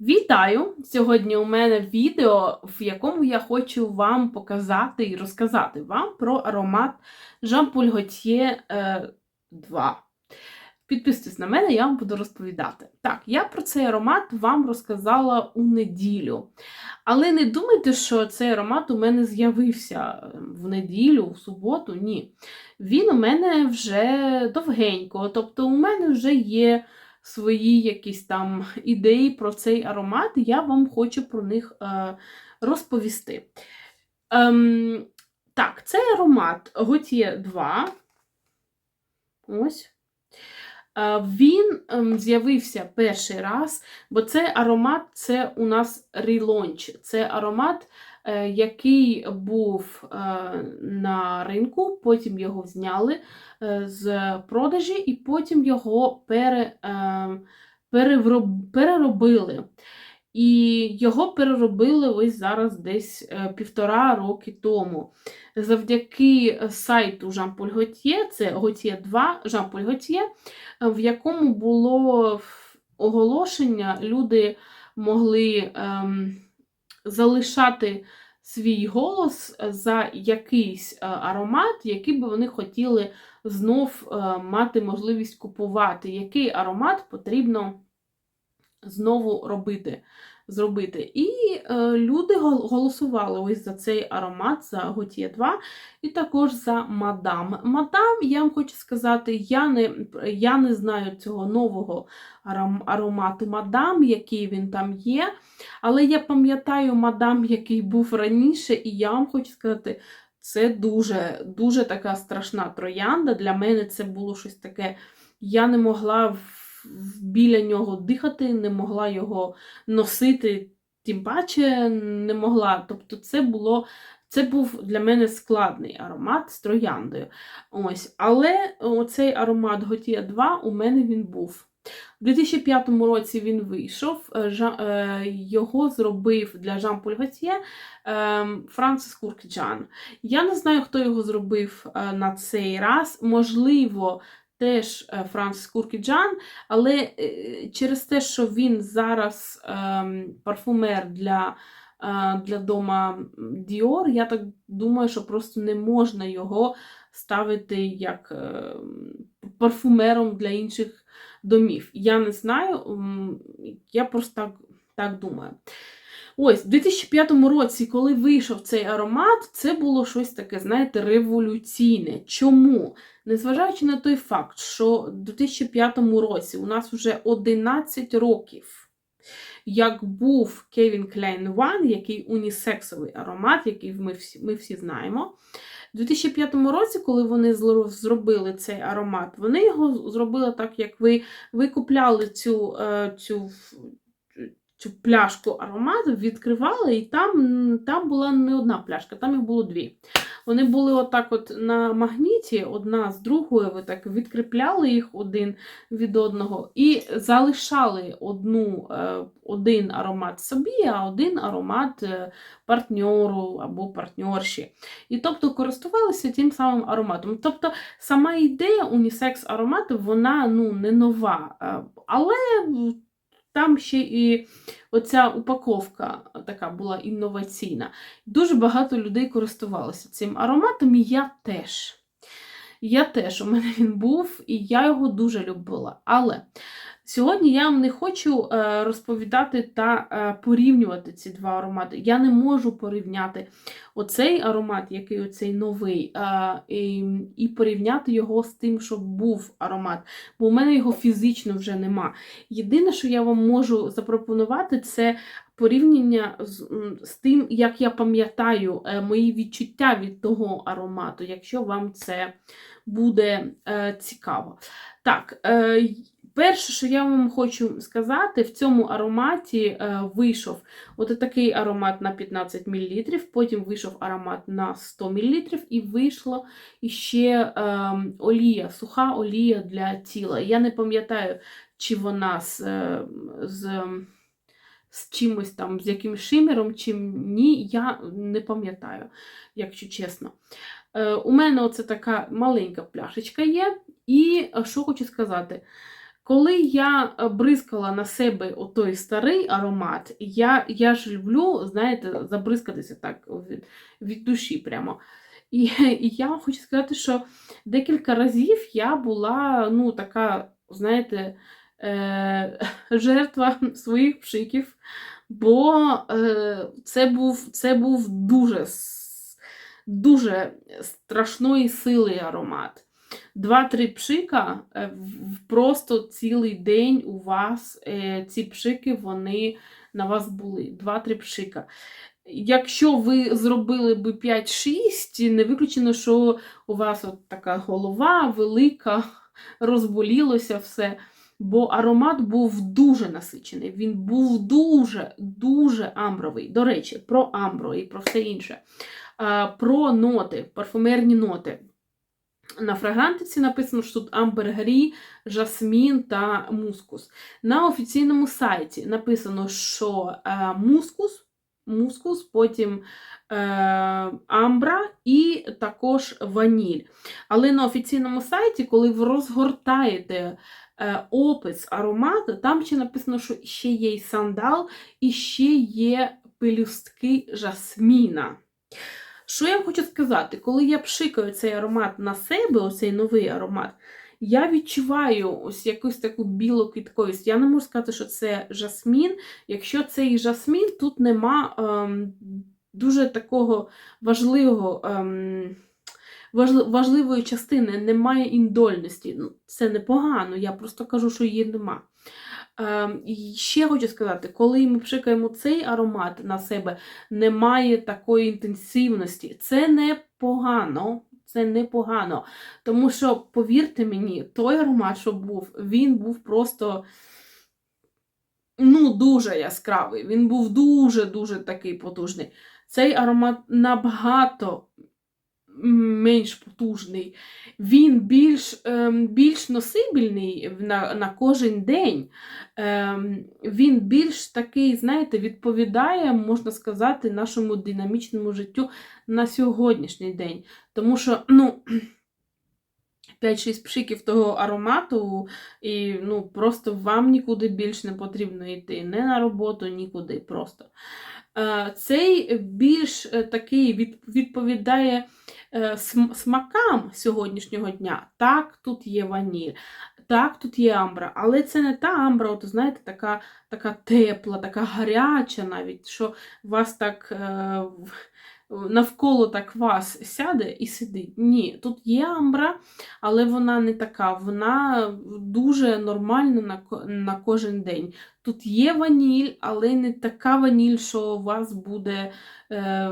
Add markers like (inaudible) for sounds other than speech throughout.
Вітаю! Сьогодні у мене відео, в якому я хочу вам показати і розказати вам про аромат Gaultier е, 2. Підписуйтесь на мене, я вам буду розповідати. Так, я про цей аромат вам розказала у неділю. Але не думайте, що цей аромат у мене з'явився в неділю, в суботу. Ні. Він у мене вже довгенько, тобто у мене вже є свої якісь там ідеї про цей аромат, я вам хочу про них е, розповісти. Ем, так, цей аромат Gaultier 2. Ось. Е, Він ем, з'явився перший раз, бо цей аромат це у нас релонч. Це аромат, який був е, на ринку, потім його зняли е, з продажі, і потім його пере, е, переробили. І його переробили ось зараз десь е, півтора роки тому. Завдяки сайту Paul Gaultier, це Gaultier 2 Jean Paul Gaultier, е, в якому було оголошення, люди могли ем, залишати свій голос за якийсь е, аромат, який би вони хотіли знов е, мати можливість купувати, який аромат потрібно знову робити. Зробити. І е, люди голосували ось за цей аромат, за Gaultier 2, і також за Мадам. Мадам, я вам хочу сказати, я не, я не знаю цього нового аром- аромату Мадам, який він там є. Але я пам'ятаю Мадам, який був раніше, і я вам хочу сказати, це дуже, дуже така страшна троянда. Для мене це було щось таке. Я не могла біля нього дихати, не могла його носити, тим паче не могла. Тобто, це було. Це був для мене складний аромат з трояндою. Ось. Але оцей аромат Gaultier 2 у мене він був. У 2005 році він вийшов. е, е, Його зробив для Paul Gaultier ем, Франсис Куркджан. Я не знаю, хто його зробив е, на цей раз. Можливо, теж е, Франсис Куркіджан, але е, через те, що він зараз ем, парфумер для, е, для дома Dior, я так думаю, що просто не можна його ставити як парфумером для інших домів. Я не знаю, я просто так, так думаю. Ось, в 2005 році, коли вийшов цей аромат, це було щось таке, знаєте, революційне. Чому? Незважаючи на той факт, що в 2005 році у нас вже 11 років, як був Kevin Klein One, який унісексовий аромат, який ми всі, ми всі знаємо. У 2005 році, коли вони зробили цей аромат, вони його зробили так, як ви, ви купляли цю, е, цю, цю пляшку аромату, відкривали, і там, там була не одна пляшка, там їх було дві. Вони були отак от на магніті, одна з другою, ви так відкріпляли їх один від одного і залишали одну, е, один аромат собі, а один аромат е, партньору або партньорші. І тобто користувалися тим самим ароматом. Тобто сама ідея унісекс аромату, вона ну, не нова. е, Але там ще і оця упаковка така була інноваційна. Дуже багато людей користувалося цим ароматом, і я теж. Я теж, у мене він був, і я його дуже любила. Але сьогодні я вам не хочу е, розповідати та е, порівнювати ці два аромати. Я не можу порівняти оцей аромат, який оцей новий, е, і, порівняти його з тим, що був аромат. Бо у мене його фізично вже нема. Єдине, що я вам можу запропонувати, це порівняння з, з тим, як я пам'ятаю мої відчуття від того аромату, якщо вам це буде е, цікаво. Так, е, перше, що я вам хочу сказати, в цьому ароматі е, вийшов от такий аромат на 15 мл, потім вийшов аромат на 100 мл, і вийшла іще е, олія, суха олія для тіла. Я не пам'ятаю, чи вона з, е, з, з чимось там, з якимось шимером, чи ні, я не пам'ятаю, якщо чесно. Е, У мене оце така маленька пляшечка є. І е, що хочу сказати, Коли я е, бризкала на себе отой старий аромат, я, я ж люблю, знаєте, забризкатися так від, від душі прямо. І, і я хочу сказати, що декілька разів я була, ну, така, знаєте, е, (laughs) жертва своїх пшиків, бо е, це, був, це був дуже, дуже страшної сили аромат. Два-три пшика, е, просто цілий день у вас е, ці пшики, вони на вас були. Два-три пшика. Якщо ви зробили би 5-6, не виключено, що у вас от така голова велика, (laughs) розболілося все. Бо аромат був дуже насичений, він був дуже, дуже амбровий. До речі, про амбро і про все інше. Про ноти, парфумерні ноти. На фрагрантиці написано, що тут амбергрі, жасмін та мускус. На офіційному сайті написано, що е, мускус, мускус, потім е, амбра і також ваніль. Але на офіційному сайті, коли ви розгортаєте е, опис аромату, там ще написано, що ще є й сандал, і ще є пелюстки жасміна. Що я хочу сказати, коли я пшикаю цей аромат на себе, оцей новий аромат, я відчуваю ось якусь таку білу квітковість. Я не можу сказати, що це жасмін. Якщо це і жасмін, тут нема ем, дуже такого важливого. Ем, Важливої частини немає індольності. Ну, це непогано, я просто кажу, що її нема. Ем, і ще хочу сказати, коли ми пшикаємо цей аромат на себе, немає такої інтенсивності. Це непогано. Це непогано. Тому що, повірте мені, той аромат, що був, він був просто ну, дуже яскравий. Він був дуже-дуже такий потужний. Цей аромат набагато менш потужний. Він більш, ем, більш носибельний на, на кожен день. Ем, він більш такий, знаєте, відповідає, можна сказати, нашому динамічному життю на сьогоднішній день. Тому що, ну. (clears throat) 5-6 пшиків того аромату, і ну, просто вам нікуди більш не потрібно йти. Не на роботу, нікуди просто. Е, Цей більш е, такий відповідає е, смакам сьогоднішнього дня. Так, тут є ваніль, так, тут є амбра, але це не та амбра, от, знаєте, така, така тепла, така гаряча навіть, що вас так. е, Навколо так вас сяде і сидить. Ні, тут є амбра, але вона не така, вона дуже нормальна на, на кожен день. Тут є ваніль, але не така ваніль, що вас буде е,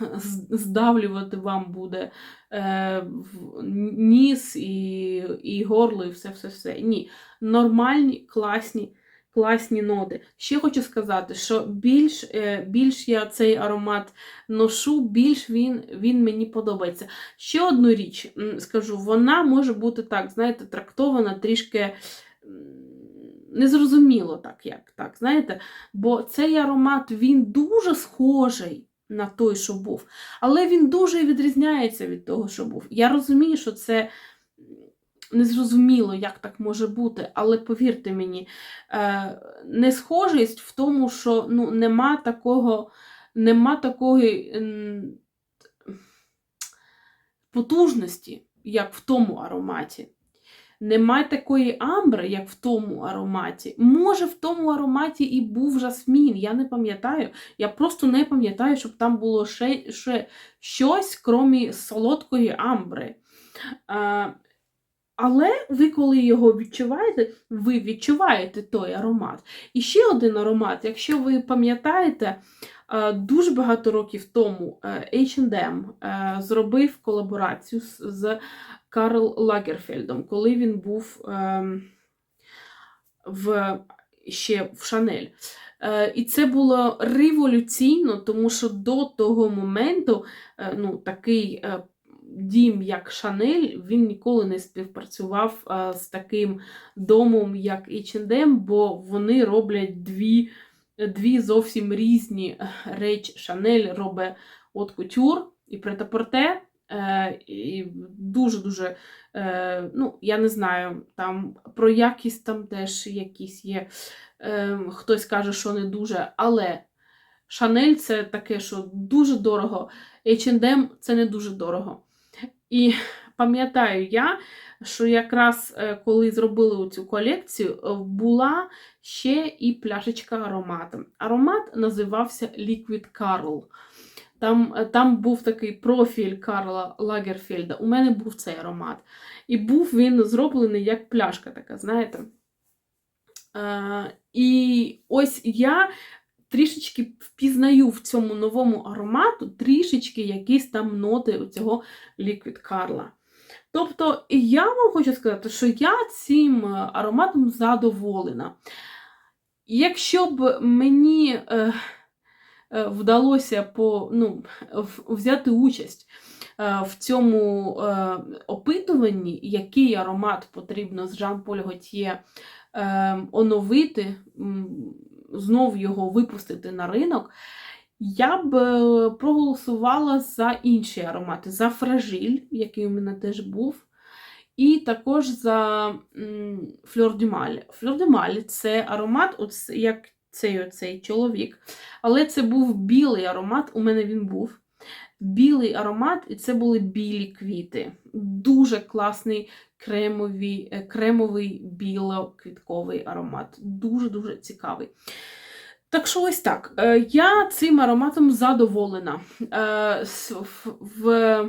(laughs) здавлювати вам буде е, ніс і, і горло, і все-все-все. Ні. Нормальні, класні. Класні ноти. Ще хочу сказати, що більш, е, більш я цей аромат ношу, більш він, він мені подобається. Ще одну річ скажу, вона може бути так, знаєте, трактована трішки незрозуміло так, як так, знаєте, бо цей аромат він дуже схожий на той, що був, але він дуже відрізняється від того, що був. Я розумію, що це незрозуміло, як так може бути, але повірте мені, е, несхожість в тому, що ну, нема такого, нема такої потужності, як в тому ароматі. Немає такої амбри, як в тому ароматі. Може, в тому ароматі і був жасмін, я не пам'ятаю. Я просто не пам'ятаю, щоб там було ще, ще щось, крім солодкої амбри. Але ви, коли його відчуваєте, ви відчуваєте той аромат. І ще один аромат, якщо ви пам'ятаєте, е, дуже багато років тому H&M зробив колаборацію з- Карл Лагерфельдом, коли він був ем, в, ще в Шанель. І це було революційно, тому що до того моменту ну, такий дім, як Шанель, він ніколи не співпрацював е, з таким домом, як H&M, бо вони роблять дві, дві зовсім різні речі. Шанель робить от кутюр і претапорте, Е, і дуже-дуже, е, ну, я не знаю, там про якість там теж якісь є. Е, хтось каже, що не дуже, але Шанель це таке, що дуже дорого. H&M це не дуже дорого. І пам'ятаю я, що якраз е, коли зробили цю колекцію, е, була ще і пляшечка аромату. Аромат називався Liquid Carl. Там, е, там був такий профіль Карла Лагерфельда. У мене був цей аромат. І був він зроблений як пляшка така, знаєте. Е, і ось я трішечки впізнаю в цьому новому аромату трішечки якісь там ноти цього Liquid Карла. Тобто, я вам хочу сказати, що я цим е, ароматом задоволена. Якщо б мені е, е, вдалося по, ну, взяти участь е, в цьому е, опитуванні, який аромат потрібно з Жан-Поль Готьє е, оновити, знов його випустити на ринок, я б е, проголосувала за інші аромати, за фражіль, який у мене теж був. І також за Фльор Дюмаль. Фльор Дюмаль це аромат, як цей оцей чоловік. Але це був білий аромат, у мене він був. Білий аромат, і це були білі квіти. Дуже класний кремовий, е, кремовий біло-квітковий аромат. Дуже-дуже цікавий. Так що ось так. Е, Я цим ароматом задоволена. Е, в- в...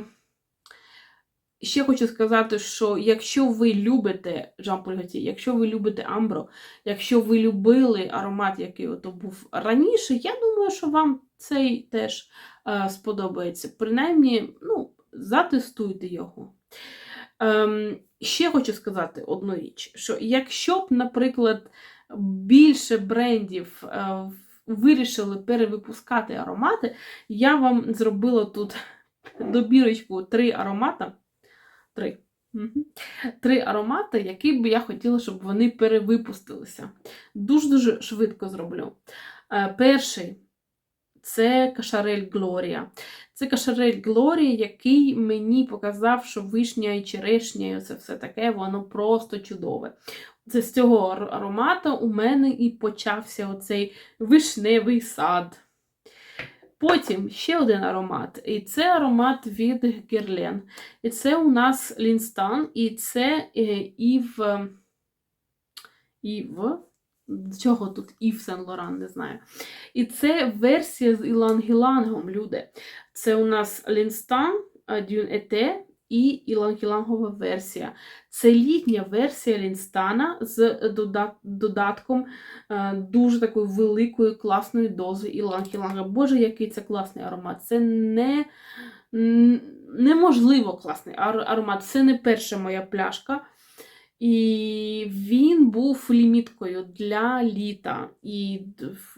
Ще хочу сказати, що якщо ви любите Жан-Поль Готє, якщо ви любите Амбро, якщо ви любили аромат, який ото був раніше, я думаю, що вам цей теж е, сподобається. Принаймні, ну, затестуйте його. Ем, ще хочу сказати одну річ: що якщо б, наприклад, більше брендів е, вирішили перевипускати аромати, я вам зробила тут добірочку три аромата. Три. Мгм. Три аромати, які б я хотіла, щоб вони перевипустилися. Дуже-дуже швидко зроблю. Е, Перший це Кашарель Глорія. Це Кашарель Глорія, який мені показав, що вишня і черешня, і це все таке, воно просто чудове. Це з цього ар- аромату у мене і почався оцей вишневий сад. Потім ще один аромат, і це аромат від Герлен. І це у нас Лінстан, і це е, Ів. е, Ів. Чого тут Ів Сен Лоран, не знаю. І це версія з ілангілангом, люди. Це у нас Лінстан, Дюн Ете і ілангілангова версія. Це літня версія Лінстана з додатком е, дуже такої великої класної дози ілангіланга. Боже, який це класний аромат. Це не, неможливо класний аромат. Це не перша моя пляшка. І він був ліміткою для літа. І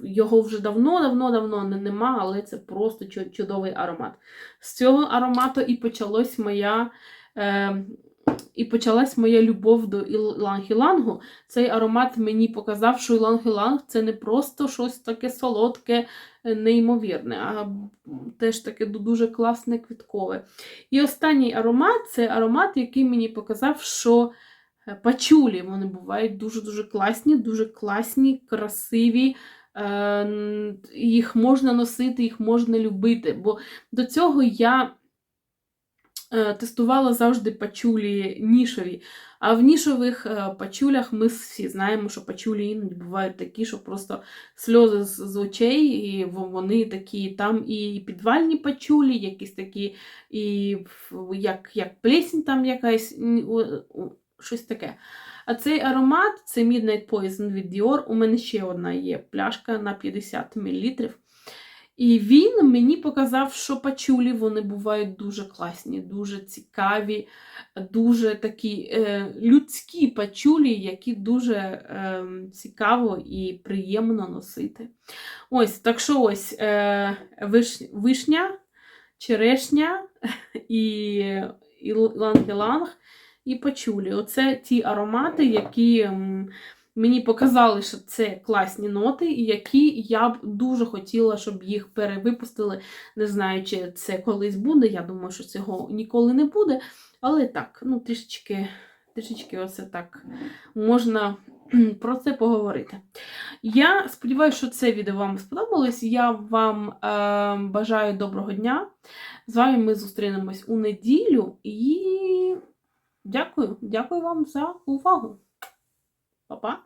його вже давно-давно-давно нема, але це просто чудовий аромат. З цього аромату і почалась моя. Е, і почалась моя любов до іланг-ілангу. Цей аромат мені показав, що іланг-іланг це не просто щось таке солодке, е, неймовірне, а теж таке дуже класне квіткове. І останній аромат це аромат, який мені показав, що пачулі вони бувають дуже-дуже класні, дуже класні, красиві. е, Їх можна носити, їх можна любити. Бо до цього я е, тестувала завжди пачулі нішові. А в нішових е, пачулях ми всі знаємо, що пачулі іноді бувають такі, що просто сльози з, очей, і вони такі, там і підвальні пачулі, якісь такі, і як, як плесінь там якась, щось таке. А цей аромат це Midnight Poison від Dior. У мене ще одна є пляшка на 50 мл. І він мені показав, що пачулі вони бувають дуже класні, дуже цікаві, дуже такі е, людські пачулі, які дуже е, цікаво і приємно носити. Ось, так що ось е, виш, вишня, черешня (laughs) і іланг-іланг і пачулі. Оце ті аромати, які Мені показали, що це класні ноти, які я б дуже хотіла, щоб їх перевипустили. Не знаю, чи це колись буде. Я думаю, що цього ніколи не буде. Але так, ну трішечки, трішечки оце так можна про це поговорити. Я сподіваюся, що це відео вам сподобалось. Я вам е, бажаю доброго дня. З вами ми зустрінемось у неділю і дякую, дякую вам за увагу. Па-па!